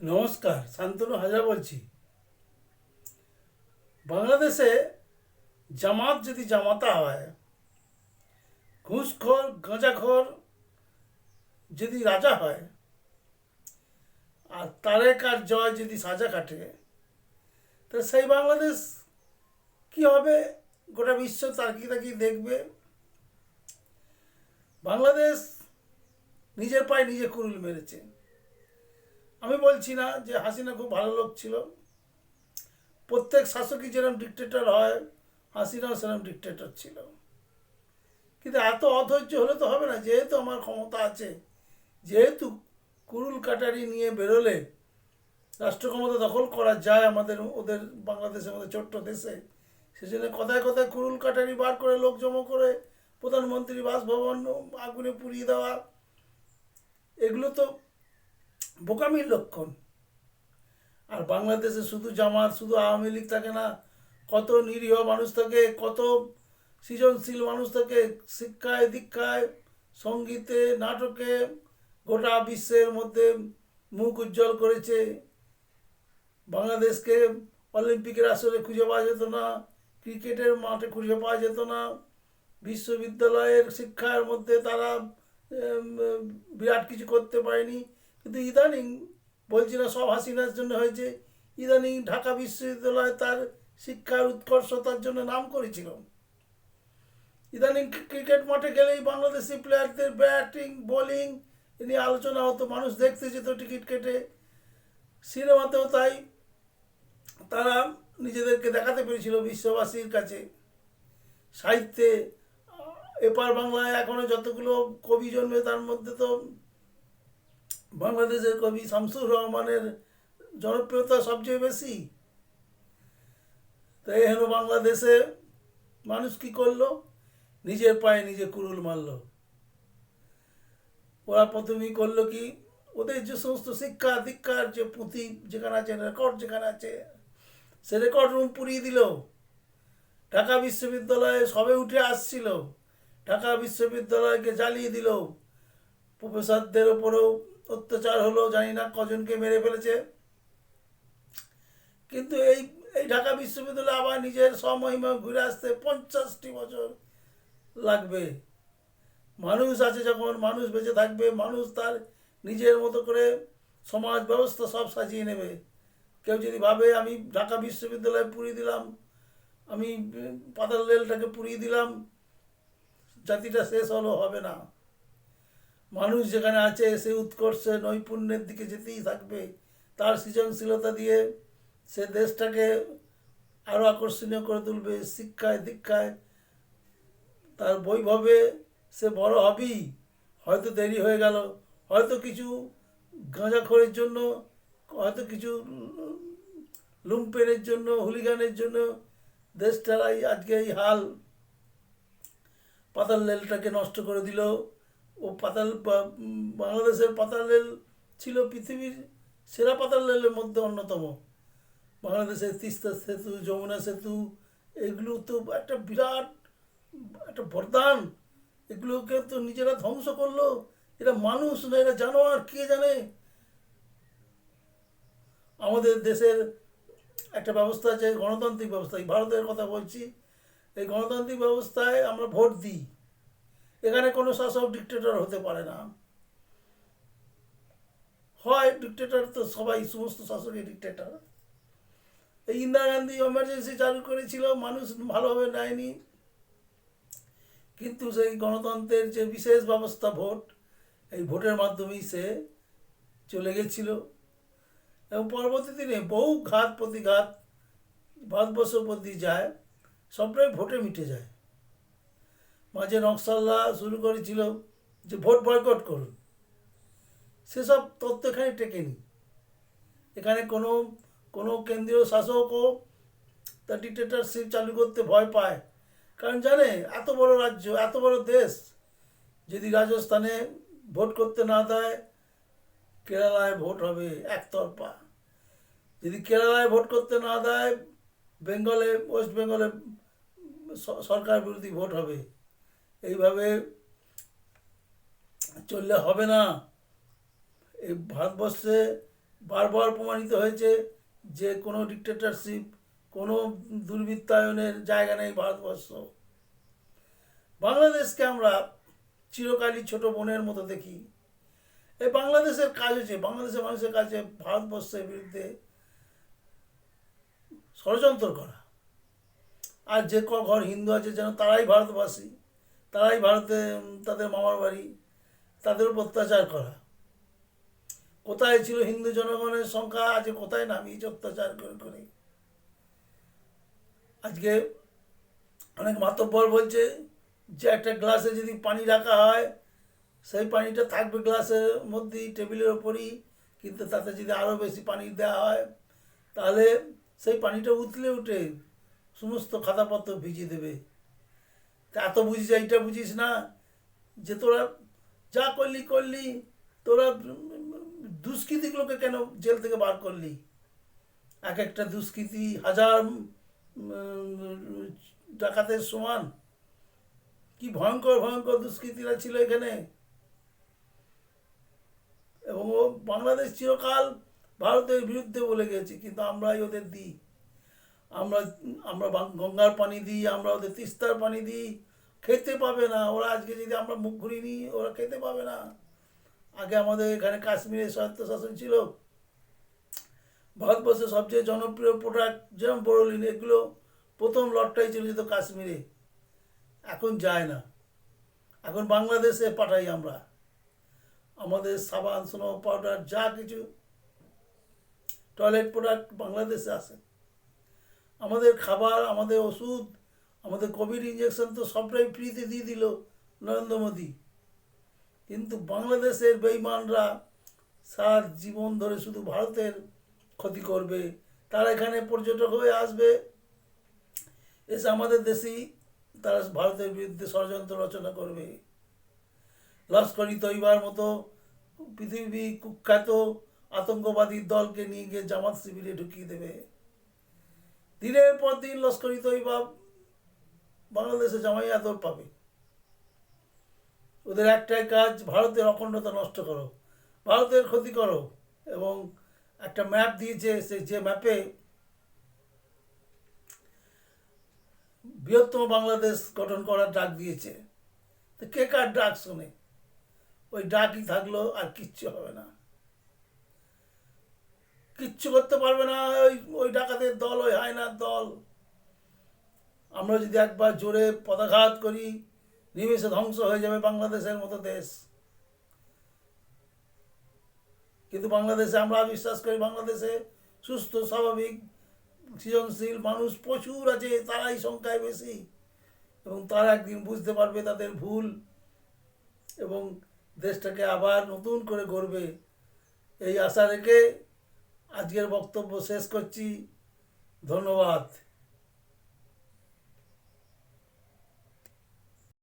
নমস্কার, শান্তনু হাজরা বলছি। বাংলাদেশে জামাত যদি জামাতা হয়, ঘুষখোর, গাঁজাখোর যদি রাজা হয়, আর তারেক আর জয় যদি সাজা কাটে, তা সেই বাংলাদেশ কি হবে? গোটা বিশ্ব তাকিয়ে তাকিয়ে দেখবে? বাংলাদেশ নিজের পায়ে নিজে কুরুল মেরেছে। আমি বলছি না যে হাসিনা খুব ভালো লোক ছিল। প্রত্যেক শাসকই যেরকম ডিকটেটর হয়, হাসিনাও সেরকম ডিকটেটর ছিল। কিন্তু এত অধৈর্য হলে তো হবে না, যেহেতু আমার ক্ষমতা আছে, যেহেতু কুরুল কাটারি নিয়ে বেরোলে রাষ্ট্র ক্ষমতা দখল করা যায় আমাদের, ওদের বাংলাদেশের মধ্যে ছোট্ট দেশে, সেজন্য কথায় কথায় কুরুল কাটারি বার করে লোক জমা করে প্রধানমন্ত্রী বাসভবন আগুনে পুড়িয়ে দেওয়া, এগুলো তো বোকামির লক্ষণ। আর বাংলাদেশে শুধু জামাত, শুধু আওয়ামী লীগ থাকে না, কত নিরীহ মানুষ থাকে, কত সৃজনশীল মানুষ থাকে, শিক্ষায়, দীক্ষায়, সঙ্গীতে, নাটকে, গোটা বিশ্বের মধ্যে মুখ উজ্জ্বল করেছে। বাংলাদেশকে অলিম্পিকের আসরে খুঁজে পাওয়া যেত না, ক্রিকেটের মাঠে খুঁজে পাওয়া যেত না, বিশ্ববিদ্যালয়ের শিক্ষার মধ্যে তারা বিরাট কিছু করতে পারেনি। কিন্তু ইদানিং বলছি না, সব হাসিনার জন্য হয়েছে। ইদানিং ঢাকা বিশ্ববিদ্যালয় তার শিক্ষার উৎকর্ষতার জন্য নাম করেছিল। ইদানিং ক্রিকেট মাঠে গেলেই বাংলাদেশি প্লেয়ারদের ব্যাটিং বোলিং নিয়ে আলোচনা হতো, মানুষ দেখতে যেত টিকিট কেটে। সিনেমাতেও তাই তারা নিজেদেরকে দেখাতে পেরেছিল বিশ্ববাসীর কাছে। সাহিত্যে এপার বাংলায় এখনও যতগুলো কবি জন্মে তার মধ্যে তো বাংলাদেশের কবি শামসুর রহমানের জনপ্রিয়তা সবচেয়ে বেশি। তাই হলো বাংলাদেশে মানুষ কি করল? নিজের পায়ে নিজে কুরুল মারলো। ওরা প্রথমেই করল কি? ওদের যে সমস্ত শিক্ষা, দীক্ষার যে পুঁথি যেখানে আছে রেকর্ড যেখানে আছে, সে রেকর্ড রুম পুড়িয়ে দিল। ঢাকা বিশ্ববিদ্যালয়ে সবে উঠে আসছিল। ঢাকা বিশ্ববিদ্যালয়কে জ্বালিয়ে দিল। প্রফেসরদের ওপরেও অত্যাচার হলো, জানি না কজনকে মেরে ফেলেছে। কিন্তু এই এই ঢাকা বিশ্ববিদ্যালয় আবার নিজের সমহিমা ঘুরে আসতে পঞ্চাশটি বছর লাগবে। মানুষ আছে যখন, মানুষ বেঁচে থাকবে, মানুষ তার নিজের মতো করে সমাজ ব্যবস্থা সব সাজিয়ে নেবে। কেউ যদি ভাবে, আমি ঢাকা বিশ্ববিদ্যালয়ে পুড়িয়ে দিলাম, আমি পাতাল রেলটাকে পুড়িয়ে দিলাম, জাতিটা শেষ হলো, হবে না। মানুষ যেখানে আছে, সে উৎকর্ষে, নৈপুণ্যের দিকে যেতেই থাকবে। তার সৃজনশীলতা দিয়ে সে দেশটাকে আরও আকর্ষণীয় করে তুলবে, শিক্ষায়, দীক্ষায়। তার বৈভবে সে বড় হবেই। হয়তো দেরি হয়ে গেল, হয়তো কিছু গাঁজাখোরের জন্য, হয়তো কিছু লুম্পেনের জন্য, হুলিগানের জন্য দেশটার আজকে এই হাল পাতাল রেলটাকে নষ্ট করে দিল। ও পাতাল বাংলাদেশের পাতাল রেল ছিল পৃথিবীর সেরা পাতাল রেলের মধ্যে অন্যতম। বাংলাদেশের তিস্তা সেতু, যমুনা সেতু, এগুলো তো একটা বিরাট, একটা বরদান। এগুলোকে তো নিজেরা ধ্বংস করল। এরা মানুষ না, এরা জানোয়ার, কে জানে? আমাদের দেশের একটা ব্যবস্থা আছে, গণতান্ত্রিক ব্যবস্থা। ভারতের কথা বলছি। এই গণতান্ত্রিক ব্যবস্থায় আমরা ভোট দিই। এখানে কোনো শাসক ডিক্টেটর হতে পারে না। হয় ডিক্টেটর তো সবাই, সমস্ত শাসকই ডিক্টেটর এই ইন্দিরা গান্ধী এমার্জেন্সি চালু করেছিল, মানুষ ভালোভাবে নেয়নি। কিন্তু সেই গণতন্ত্রের যে বিশেষ ব্যবস্থা ভোট, এই ভোটের মাধ্যমেই সে চলে গেছিল। এবং পরবর্তী দিনে বহু ঘাত প্রতিঘাত ভারতবর্ষ প্রতি যায়, সবটাই ভোটে মিটে যায়। মাঝে নকশাল্লা শুরু করেছিল যে ভোট বয়কট করুন। সেসব তথ্য এখানে টেকেনি। এখানে কোনো কোনো কেন্দ্রীয় শাসকও তার ডিক্টেটারশিপ চালু করতে ভয় পায়। কারণ জানে, এত বড় রাজ্য, এত বড় দেশ, যদি রাজস্থানে ভোট করতে না দেয়, কেরালায় ভোট হবে একতরফা। যদি কেরালায় ভোট করতে না দেয়, বেঙ্গলে, ওয়েস্ট বেঙ্গলে সরকার বিরোধী ভোট হবে। এইভাবে চললে হবে না। এই ভারতবর্ষে বারবার প্রমাণিত হয়েছে যে কোনো ডিক্টেটরশিপ কোনো দুর্বৃত্তায়নের জায়গা নেই ভারতবর্ষ। বাংলাদেশকে আমরা চিরকালই ছোট বোনের মতো দেখি। এই বাংলাদেশের কাজ হচ্ছে, বাংলাদেশের মানুষের কাছে ভারতবর্ষের বিরুদ্ধে ষড়যন্ত্র করা। আর যে ক ঘর হিন্দু আছে যেন তারাই ভারতবাসী। তারাই ভারতে তাদের মামার বাড়ি, তাদের উপর অত্যাচার করা। কোথায় ছিল হিন্দু জনগণের সংখ্যা আজকে কোথায় নামিয়েছে অত্যাচার করে করে। আজকে অনেক মাতব্বর বলছে যে একটা গ্লাসে যদি পানি রাখা হয়, সেই পানিটা থাকবে গ্লাসের মধ্যেই, টেবিলের ওপরই কিন্তু তাতে যদি আরও বেশি পানি দেওয়া হয়, তাহলে সেই পানিটা উতলে উঠে সমস্ত খাতাপত্র ভিজিয়ে দেবে। তা এত বুঝিস, এইটা বুঝিস না যে তোরা যা করলি করলি, তোরা দুষ্কৃতিগুলোকে কেন জেল থেকে বার করলি? এক একটা দুষ্কৃতি হাজার ডাকাতের সমান। কি ভয়ঙ্কর ভয়ঙ্কর দুষ্কৃতীরা ছিল এখানে। এবং ও বাংলাদেশ চিরকাল ভারতের বিরুদ্ধে বলে গেছে, কিন্তু আমরাই ওদের দিই। আমরা আমরা গঙ্গার পানি দিই, আমরা ওদের তিস্তার পানি দিই, খেতে পাবে না। ওরা আজকে যদি আমরা মুখ ঘুরিয়ে নিই, ওরা খেতে পাবে না। আগে আমাদের এখানে কাশ্মীরে স্বায়ত্তশাসন ছিল। ভারতবর্ষের সবচেয়ে জনপ্রিয় প্রোডাক্ট যেরকম বড়লিন, এগুলো প্রথম লটটাই চলে যেত কাশ্মীরে। এখন যায় না। এখন বাংলাদেশে পাঠাই আমরা। আমাদের সাবান, স্নো পাউডার, যা কিছু টয়লেট প্রোডাক্ট বাংলাদেশে আসে আমাদের খাবার, আমাদের ওষুধ, আমাদের কোভিড ইঞ্জেকশন তো সবটাই ফ্রিতে দিয়ে দিল নরেন্দ্র মোদী। কিন্তু বাংলাদেশের বেইমানরা সার জীবন ধরে শুধু ভারতের ক্ষতি করবে। তারা এখানে পর্যটক হয়ে আসবে। এসে আমাদের দেশেই তারা ভারতের বিরুদ্ধে ষড়যন্ত্র রচনা করবে। লস্করি তৈবার মতো পৃথিবী কুখ্যাত আতঙ্কবাদী দলকে নিয়ে গিয়ে জামাত শিবিরে ঢুকিয়ে দেবে। দিনের পর দিন লস্করি তৈবা বাংলাদেশে জামাই আদর পাবে। ওদের একটাই কাজ, ভারতের অখণ্ডতা নষ্ট করো, ভারতের ক্ষতি করো এবং একটা ম্যাপ দিয়েছে সে যে ম্যাপে বৃহত্তম বাংলাদেশ গঠন করার ডাক দিয়েছে। তো কে কার ডাক শোনে? ওই ডাকই থাকল আর কিচ্ছু হবে না। কিচ্ছু করতে পারবে না, ওই ওই ডাকাতের দল, ওই হায়নার দল। আমরা যদি একবার জোরে পদাঘাত করি, নিমেষে ধ্বংস হয়ে যাবে বাংলাদেশের মতো দেশ। কিন্তু বাংলাদেশে আমরা বিশ্বাস করি, বাংলাদেশে সুস্থ, স্বাভাবিক, সৃজনশীল মানুষ প্রচুর আছে, তারাই সংখ্যায় বেশি। এবং তারা একদিন বুঝতে পারবে তাদের ভুল এবং দেশটাকে আবার নতুন করে গড়বে। এই আশা রেখে আজকের বক্তব্য শেষ করছি। ধন্যবাদ।